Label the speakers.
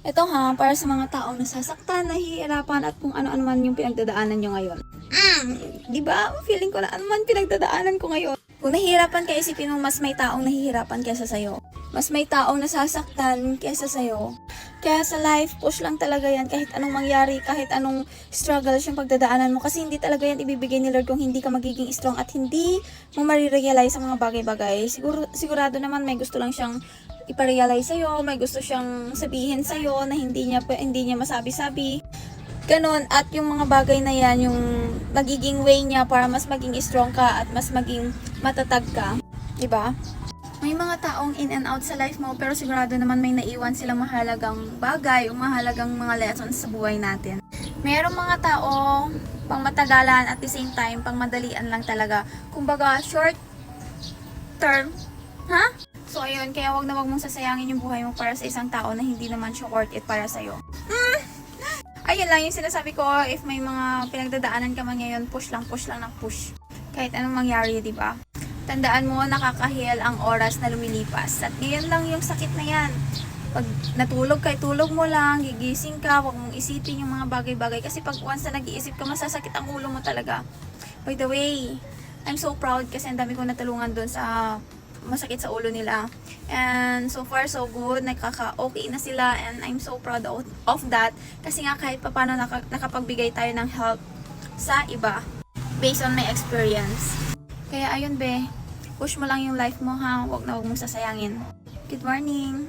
Speaker 1: Ito ha, para sa mga taong nasasaktan, nahihirapan at kung ano-ano man yung pinagdadaanan nyo ngayon. Mm, di ba? Feeling ko na ano man pinagdadaanan ko ngayon. Kung nahihirapan ka, isipin mo mas may taong nahihirapan kesa sa'yo. Mas may taong nasasaktan kesa sa'yo. Kaya sa life, push lang talaga yan kahit anong mangyari, kahit anong struggles yung pagdadaanan mo. Kasi hindi talaga yan ibibigay ni Lord kung hindi ka magiging strong at hindi mo marirealize sa mga bagay-bagay. Siguro, sigurado naman may gusto lang siyang iparealize sa'yo, may gusto siyang sabihin sa'yo na hindi niya, hindi niya masabi-sabi. Ganon, at yung mga bagay na yan, yung magiging way niya para mas maging strong ka at mas maging matatag ka. 'Di ba? May mga taong in and out sa life mo, pero sigurado naman may naiwan silang mahalagang bagay o mahalagang mga lessons sa buhay natin. Merong mga taong pang matagalan at the same time, pang madalian lang talaga. Kumbaga, short term, ha? So, ayun, kaya wag na wag mong sasayangin yung buhay mo para sa isang tao na hindi naman siya worth it para sa'yo. Ayun lang yung sinasabi ko, if may mga pinagdadaanan ka man ngayon, push lang, push lang ng push. Kahit anong mangyari, di ba? Tandaan mo, nakakahil ang oras na lumilipas. At ngayon lang yung sakit na yan. Pag natulog kay tulog mo lang, gigising ka, huwag mong isipin yung mga bagay-bagay. Kasi pag once na nag-iisip ka, masasakit ang ulo mo talaga. By the way, I'm so proud kasi ang dami kong natulungan doon sa masakit sa ulo nila. And so far, so good. Nakaka-okay na sila and I'm so proud of, of that. Kasi nga kahit papano naka, nakapagbigay tayo ng help sa iba based on my experience. Kaya ayun be, push mo lang yung life mo ha. Huwag na huwag mong sasayangin. Good morning!